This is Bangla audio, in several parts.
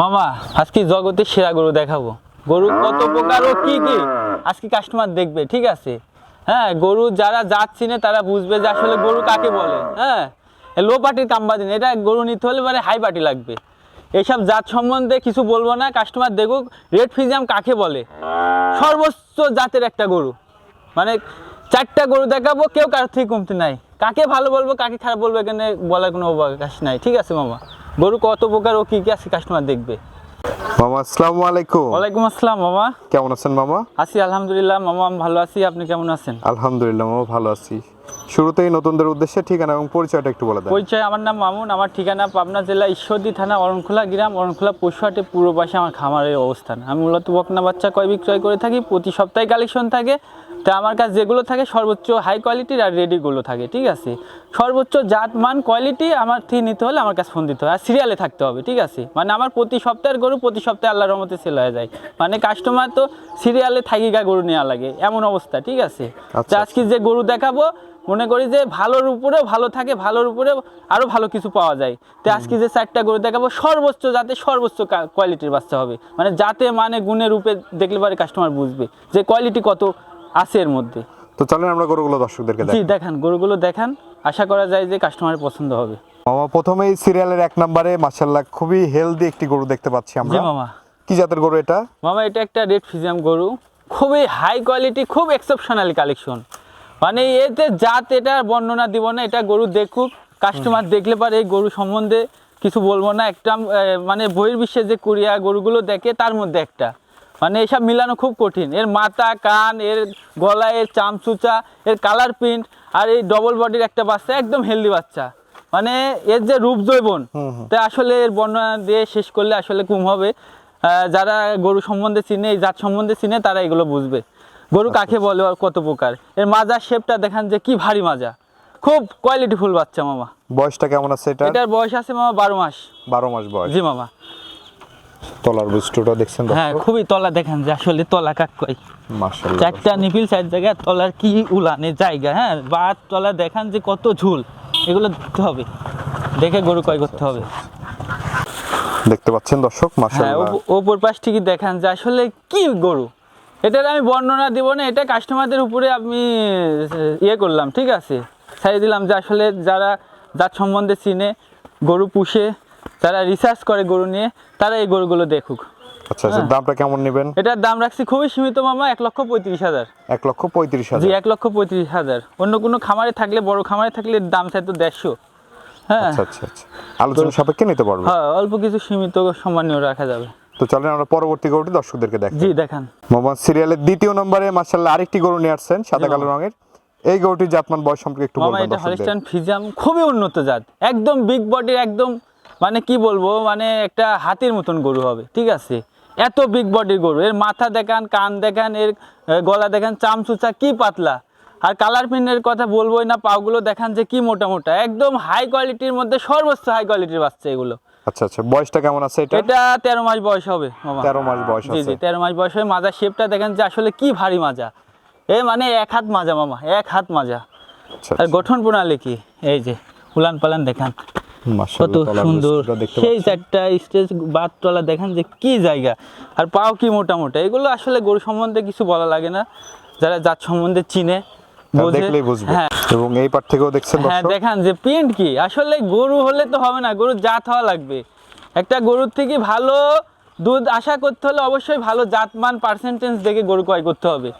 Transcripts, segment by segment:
মামা, আজকে জগতে সেরা গরু দেখাবো। গরু কত প্রকার ও কি কি? আজকে কাস্টমার দেখবে, ঠিক আছে? হ্যাঁ গরু যারা জাত চিনে তারা বুঝবে যে আসলে গরু কাকে বলে হ্যাঁ? লো পার্টির কাম্বাদিন এটা গরু নিতে হলে মানে হাই পার্টি লাগবে। এইসব জাত সম্বন্ধে কিছু বলব না কাস্টমার দেখুক রেড ফিজিয়াম কাকে বলে? সর্বোচ্চ জাতের একটা গরু। মানে চারটা গরু দেখাবো, কেউ কার থেকে কমতে নাই। কাকে ভালো বলব, কাকে খারাপ বলব, এখানে বলার কোনো অবকাশ নাই, ঠিক আছে মামা? গরু কত প্রকার ও কি কি আছে কাস্টমার দেখবে? মামা আসসালামু আলাইকুম। ওয়ালাইকুম আসসালাম মামা। কেমন আছেন মামা? আছি আলহামদুলিল্লাহ মামা আমি ভালো আছি। আপনি কেমন আছেন? আলহামদুলিল্লাহ মামা ভালো আছি। শুরুতেই নতুনদের উদ্দেশ্যে ঠিকানা এবং পরিচয়টা একটু বলে দেন। পরিচয় আমার নাম মামুন আমার ঠিকানা পাবনা জেলা ঈশ্বরদী থানা অরণখোলা গ্রাম অরণখোলা পশুহাটে পূর্ব পাশে আমার খামারের অবস্থান। আমি মূলত বকনা বাচ্চা কয় বিক্রয় করে থাকি প্রতি সপ্তাহে কালেকশন থাকে। তা আমার কাছে যেগুলো থাকে সর্বোচ্চ হাই কোয়ালিটির আর রেডিগুলো থাকে ঠিক আছে? সর্বোচ্চ জাত মান কোয়ালিটি আমার থেকে নিতে হলে আমার কাছে ফোন দিতে হবে আর সিরিয়ালে থাকতে হবে ঠিক আছে? মানে আমার প্রতি সপ্তাহের গরু প্রতি সপ্তাহে আল্লাহর রহমতে সেল হয়ে যায়। মানে কাস্টমার তো সিরিয়ালে থাকিগা গরু নেওয়া লাগে এমন অবস্থা ঠিক আছে? আচ্ছা, আজকে যে গরু দেখাবো মনে করি যে ভালোর উপরেও ভালো থাকে ভালোর উপরে আরও ভালো কিছু পাওয়া যায়। তো আজকে যে চারটা গরু দেখাবো সর্বোচ্চ যাতে সর্বোচ্চ কোয়ালিটির বাচ্চা হবে। মানে যাতে মানে গুণের রূপে দেখলে পারে কাস্টমার বুঝবে যে কোয়ালিটি কত। আছে এর মধ্যে। তো চলেন আমরা গরুগুলো দর্শকদেরকে জি দেখ দেখান গরুগুলো দেখান। আশা করা যায় যে কাস্টমারের পছন্দ হবে। মামা প্রথমেই সিরিয়ালের এক নম্বরে মাশাল্লাহ খুবই হেলদি একটি গরু দেখতে পাচ্ছি আমরা। জি মামা। কি জাতের গরু এটা? মামা এটা একটা রেড ফিজিয়াম গরু। খুবই হাই কোয়ালিটি খুব এক্সেপশনাল কালেকশন মানে এতে জাত এটা বর্ণনা দিব না এটা গরু দেখুক। কাস্টমার দেখলে পারে এই গরু সম্বন্ধে কিছু বলব না। একটা মানে বহির্বিশ্বে যে কোরিয়া গরুগুলো দেখে তার মধ্যে একটা। মানে এসব মিলানো খুব কঠিন। এর মাথা কান এর গলা এর চামচুচা এর কালার প্রিন্ট আর এই ডবল বডির একটা বাচ্চা একদম হেলদি বাচ্চা। মানে এর যে রূপ জৈবন তা আসলে এর বর্ণনা দিয়ে শেষ করলে আসলে কম হবে। যারা গরু সম্বন্ধে চিনে এই জাত সম্বন্ধে চিনে তারা এগুলো বুঝবে। গরু কাকে বলে আর কত প্রকার? এর মাজার শেপটা দেখান যে কি ভারী মাজা। খুব কোয়ালিটিফুল বাচ্চা মামা। বয়সটা কেমন আছে এটা এটার বয়স আছে মামা বারো মাস। বারো মাস বয়স। জি মামা। তলার বুস্টুটা দেখছেন হ্যাঁ খুবই তলা দেখান যে আসলে তলা কাক মাশাল্লাহ চারটা নিপিল চার জায়গায় তলার কি উলানের জায়গা হ্যাঁ? বা তলা দেখান যে কত ঝুল এগুলো দেখতে হবে। দেখে গরু কয় করতে হবে। দেখতে পাচ্ছেন দর্শক হ্যাঁ মাশাল্লাহ ওপ- ওপর পাশ ঠিকই দেখান যে আসলে কি গরু। এটার আমি বর্ণনা দিব না এটা কাস্টমারদের উপরে আমি ইয়ে করলাম ঠিক আছে? ছাড়িয়ে দিলাম যে আসলে যারা জাত সম্বন্ধে চিনে গরু পুষে যারা রিসার্চ করে গরু নিয়ে তারা এই গরুগুলো দেখুক। আচ্ছা আচ্ছা হ্যাঁ। দামটা কেমন নেবেন? এটার দাম রাখছি খুবই সীমিত মামা এক লক্ষ পঁয়ত্রিশ হাজার। এক লক্ষ পঁয়ত্রিশ জি এক লক্ষ পঁয়ত্রিশ হাজার। অন্য কোনো খামারে থাকলে বড় খামারে থাকলে দাম চাইতো দেড়শো। হ্যাঁ। আচ্ছা আচ্ছা আচ্ছা। আলোচনা সাপেক্ষে নিতে পারব। হ্যাঁ অল্প কিছু সীমিত সম্মানীয় রাখা যাবে। তো চলেন আমরা পরবর্তী গরুটি দর্শকদেরকে দেখ জি দেখান। মোহাম্মদ সিরিয়ালের দ্বিতীয় নম্বরে মার্শাল্লাহ আরেকটি গরু নিয়ে আসছেন সাদা কালো রঙের। এই গরুটির জাতমান বয়স সম্পর্কে একটু বলবেন এটা হলিস্টান ফিজাম খুবই উন্নত জাত। একদম বিগ বডির একদম মানে কি বলব মানে একটা হাতির মতন গরু হবে ঠিক আছে? এত বিগ বডির গরু এর মাথা দেখান কান দেখান এর গলা দেখান চামচুচা কি পাতলা। আর কালার প্রিন্টের কথা বলবোই না পাগুলো দেখান যে কি মোটা মোটা একদম হাই কোয়ালিটির মধ্যে সর্বোচ্চ হাই কোয়ালিটির বাচ্চা এগুলো। আচ্ছা আচ্ছা বয়সটা কেমন আছে এটা? এটা তেরো মাস বয়স হবে মামা। তেরো মাস বয়স জি আছে। জি তেরো মাস বয়স হয়ে মাজার শেপটা দেখেন যে আসলে কি ভারী মাজা। এ মানে এক হাত মাজা মামা এক হাত মাজা। আচ্ছা আর গঠন প্রণালী কি? এই যে উলান পালান দেখান। কত সুন্দর। সেই চারটা স্টেজ বাদ তলা দেখেন যে কি জায়গা। আর পাও কি মোটা মোটা এগুলো আসলে গরু সম্বন্ধে কিছু বলা লাগে না। যারা জাত সম্বন্ধে চিনে দেখলেই বুঝবে। হ্যাঁ। এবং এই পার থেকেও দেখছেন হ্যাঁ দেখান যে প্রিন্ট কি? আসলে গরু হলে তো হবে না গরুর জাত হওয়া লাগবে। একটা গরুর থেকে ভালো দুধ আশা করতে হলে অবশ্যই ভালো জাতমান পার্সেন্টেজ দেখে গরু ক্রয় করতে হবে।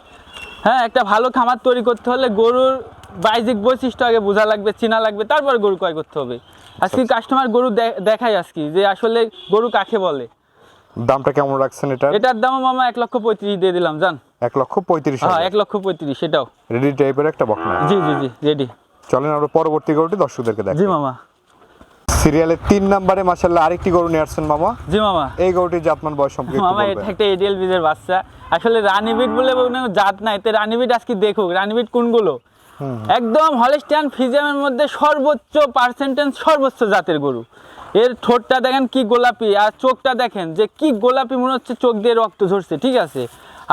হ্যাঁ একটা ভালো খামার তৈরি করতে হলে গরুর বাইজিক বৈশিষ্ট্য আগে বোঝা লাগবে চেনা লাগবে তারপর গরু ক্রয় করতে হবে। আজকে কাস্টমার গরু দে- দেখাই আজকে যে আসলে গরু কাকে বলে। দামটা কেমন রাখছেন এটা এটার দাম মামা এক লক্ষ পঁয়ত্রিশ দিয়ে দিলাম জান। এক লক্ষ পঁয়ত্রিশ হ্যাঁ এক লক্ষ পঁয়ত্রিশ সেটাও। রেডি টাইপের একটা বকনা। জি জি জি রেডি চলেন আমরা পরবর্তী গরুটি দর্শকদেরকে দেখ জি মামা। সিরিয়ালের তিন নম্বরে মাশাল্লাহ আরেকটি গরু নিয়ে আসছেন মামা। জি মামা। এই গরুটির জাতমান বয়স সম্পর্কে একটু মামা এটা একটা এডিএল বীজের বাচ্চা। আসলে রানিবিট বলে কোনো জাত নাই তো রানিবিট আজকে দেখুক। রানীবিট কোনগুলো? একদম হলেস্টিয়ান ফিজিয়ামের মধ্যে সর্বোচ্চ পার্সেন্টেজ সর্বোচ্চ জাতের গরু। এর ঠোঁটটা দেখেন কি গোলাপি, আর চোখটা দেখেন যে কি গোলাপি মনে হচ্ছে চোখ দিয়ে রক্ত ঝরছে, ঠিক আছে?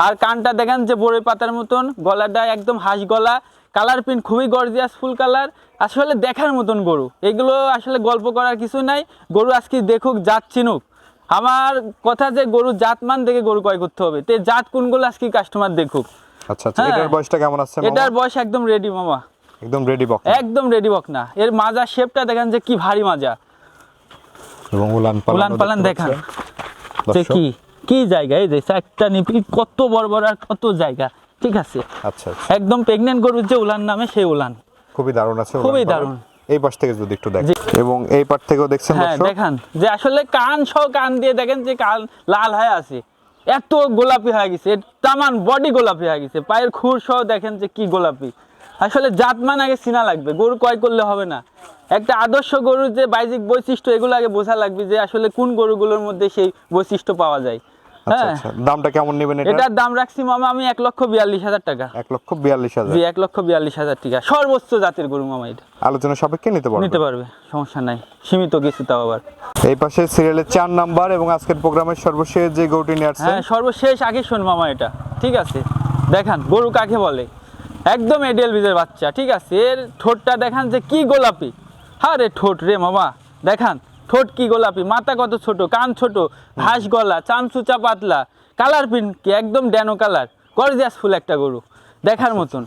আর কানটা দেখেন যে বড়ই পাতার মতন, গলাটা একদম হাঁস গলা কালার প্রিন্ট খুবই গর্জিয়াস ফুল কালার আসলে দেখার মতন গরু। এগুলো আসলে গল্প করার কিছু নাই, গরু আজকে দেখুক, জাত চিনুক। আমার কথা যে গরু জাতমান দেখে গরু ক্রয় করতে হবে, তে জাত কোনগুলো আজকে কাস্টমার দেখুক। আচ্ছা আচ্ছা হ্যাঁ। এটার বয়সটা কেমন আছে এটার বয়স একদম রেডি মামা। একদম রেডি বক একদম রেডি বক না। এর মাজা শেপটা দেখেন যে কি ভারী মাজা। এবং উলান পালান উলান পালান দেখান। যে কি? কি জায়গা এই যে একটা নিপি কত বড় বড় আর কত জায়গা। ঠিক আছে? আচ্ছা আচ্ছা। একদম প্রেগনেন্ট গরুর যে উলান নামে সেই উলান। খুবই দারুণ আছে খুবই দারুণ। এই পাশ থেকে যদি একটু। দেখেন। এবং এই পাশ থেকেও দেখছেন হ্যাঁ দেখান যে আসলে কান সহ কান দিয়ে দেখেন যে কান লাল হয়ে আছে। এত গোলাপি হয়ে গেছে তামান বডি গোলাপি হয়ে গেছে। পায়ের খুর সহ দেখেন যে কি গোলাপি। আসলে জাতমান আগে চিনা লাগবে, গরু ক্রয় করলে হবে না। একটা আদর্শ গরুর যে বাইজিক বৈশিষ্ট্য, এগুলো আগে বোঝা লাগবে যে আসলে কোন গরুগুলোর মধ্যে সেই বৈশিষ্ট্য পাওয়া যায়। হ্যাঁ। আচ্ছা। দামটা কেমন নেবেন এটা? এটার দাম রাখছি মামা আমি এক লক্ষ বিয়াল্লিশ হাজার টাকা। এক লক্ষ বিয়াল্লিশ হাজার। জি এক লক্ষ বিয়াল্লিশ হাজার টাকা। সর্বোচ্চ জাতের গরু মামা এটা। আলোচনা সাপেক্ষে নিতে পারবেন নিতে পারবে সমস্যা নাই। সীমিত কিছু তাও আবার। এই পাশে সিরিয়ালের চার নাম্বার এবং আজকের প্রোগ্রামের সর্বশেষ যে গরুটি নিয়ে আসছেন। হ্যাঁ সর্বশেষ আগে শোন মামা এটা। ঠিক আছে? দেখান গরু কাকে বলে? একদম এডিএল বীজের বাচ্চা ঠিক আছে? এর ঠোঁটটা দেখান যে কি গোলাপি। হ্যাঁ রে ঠোঁট রে মামা। দেখান। ঠোঁট কি গোলাপি মাথা কত ছোট কান ছোট ঘাস গলা চামচুচা পাতলা কালার প্রিন্ট কি? একদম ড্যানো কালার গর্জিয়াস ফুল একটা গরু দেখার মতন।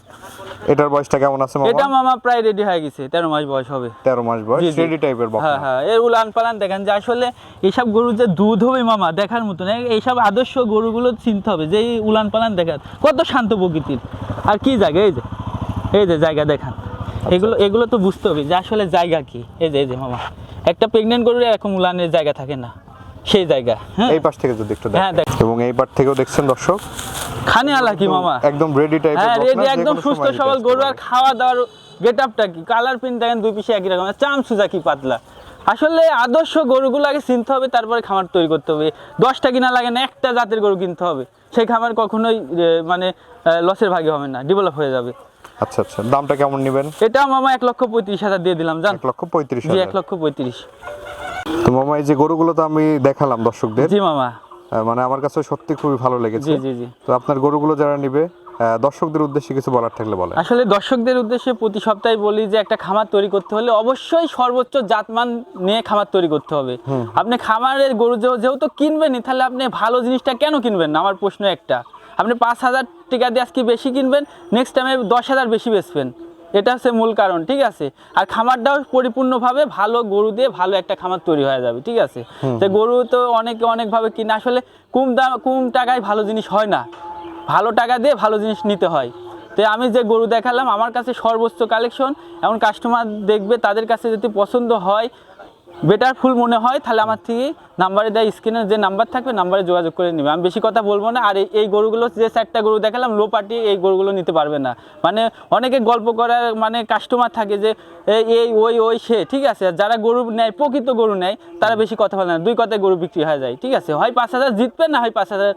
এটার বয়সটা কেমন আছে এটা মামা মামা প্রায় রেডি হয়ে গেছে তেরো মাস বয়স হবে। তেরো মাস বয়স। রেডি টাইপের বক হ্যাঁ হ্যাঁ এর উলান পালান দেখেন যে আসলে এইসব গরুর যে দুধ হবে মামা দেখার মতন এই- এইসব আদর্শ গরুগুলো চিনতে হবে যে এই উলান পালান দেখান কত শান্ত প্রকৃতির। আর কি জায়গা এই যে এই যে জায়গা দেখান। এগুলো এগুলো তো বুঝতে হবে যে আসলে জায়গা কি। এই যে এই যে মামা। একটা প্রেগনেন্ট গরুর এরকম উলানের জায়গা থাকে না সেই জায়গা হ্যাঁ? এই পাশ থেকে যদি একটু হ্যাঁ, দেখেন এবং এই পাশ থেকেও দেখছেন দর্শক খানে আলা কি মামা? একদম রেডি টাইপের হ্যাঁ রেডি একদম সুস্থ সবল গরু আর খাওয়া দাওয়ার গেট আপটা কি? কালার প্রিন্ট দেখেন দুই পিসে একই রকম। চাম সুজা কি পাতলা। আসলে আদর্শ গরুগুলো আগে চিনতে হবে তারপরে খামার তৈরি করতে হবে। দশটা কিনা লাগে না একটা জাতের গরু কিনতে হবে। সেই খামার কখনোই মানে লসের ভাগে হবে না ডেভেলপ হয়ে যাবে। আচ্ছা আচ্ছা। দামটা কেমন নেবেন? এটা মামা এক লক্ষ পঁয়ত্রিশ হাজার দিয়ে দিলাম জান? এক লক্ষ পঁয়ত্রিশ জি এক লক্ষ পঁয়ত্রিশ। তো মামা এই যে গরুগুলো তো আমি দেখালাম দর্শকদের। জি মামা। মানে আমার কাছে সত্যি খুবই ভালো লেগেছে। জি জি জি। তো আপনার গরুগুলো যারা নিবে দর্শকদের উদ্দেশ্যে কিছু বলার থাকলে বলেন। আসলে দর্শকদের উদ্দেশ্যে প্রতি সপ্তাহে বলি যে একটা খামার তৈরি করতে হলে অবশ্যই সর্বোচ্চ জাতমান নিয়ে খামার তৈরি করতে হবে। আপনি খামারের গরু যেহেতু কিনবেনই তাহলে আপনি ভালো জিনিসটা কেন কিনবেন না? আমার প্রশ্ন একটা। আপনি পাঁচ হাজার টাকা দিয়ে আজকে বেশি কিনবেন নেক্সট টাইমে দশ হাজার বেশি বেচবেন। এটা হচ্ছে মূল কারণ ঠিক আছে? আর খামারটাও পরিপূর্ণভাবে ভালো গরু দিয়ে ভালো একটা খামার তৈরি হয়ে যাবে ঠিক আছে? তো গরু তো অনেকে অনেকভাবে কিনে আসলে কম দাম কম টাকায় ভালো জিনিস হয় না। ভালো টাকা দিয়ে ভালো জিনিস নিতে হয়। তো আমি যে গরু দেখালাম আমার কাছে সর্বোচ্চ কালেকশন এমন কাস্টমার দেখবে তাদের কাছে যদি পছন্দ হয় বেটার ফুল মনে হয়, তাহলে আমার থেকে নাম্বারে দেয় স্ক্রিনে যে নাম্বার থাকবে নাম্বারে যোগাযোগ করে নেবে। আমি বেশি কথা বলব না, আর এই- গরুগুলো, যে চারটা গরু দেখালাম লো পার্টি এই গরুগুলো নিতে পারবে না। মানে অনেকে গল্প করার মানে কাস্টমার থাকে যে এই, ওই ওই, সে, ঠিক আছে? যারা গরু নেয়, প্রকৃত গরু নেয়, তারা বেশি কথা বলে না। দুই কথায় গরু বিক্রি হয়ে যায়, ঠিক আছে? হয় পাঁচ হাজার জিতবে না হয় পাঁচ হাজার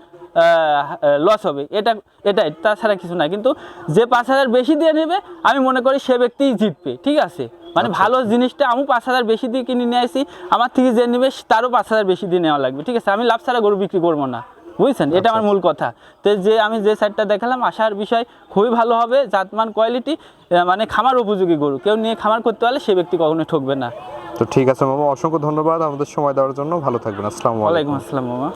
লস হবে। এটা, এটাই, তাছাড়া কিছু না। কিন্তু যে পাঁচ হাজার বেশি দিয়ে নেবে, আমি মনে করি সে ব্যক্তিই জিতবে, ঠিক আছে? মানে ভালো জিনিসটা আমি পাঁচ হাজার বেশি দিয়ে কিনে নিয়ে আসি আমার থেকে যে নেবে তারও পাঁচ হাজার বেশি দিয়ে নেওয়া লাগবে ঠিক আছে? আমি লাভ ছাড়া গরু বিক্রি করব না বুঝছেন? এটা আমার মূল কথা। তো যে আমি যে সাইডটা দেখালাম আসার বিষয় খুবই ভালো হবে জাতমান কোয়ালিটি মানে খামার উপযোগী গরু। কেউ নিয়ে খামার করতে পারলে সে ব্যক্তি কখনো ঠকবে না। তো ঠিক আছে মামা অসংখ্য ধন্যবাদ আমাদের সময় দেওয়ার জন্য। ভালো থাকবেন আসসালামু আলাইকুম। আসসালাম মামা।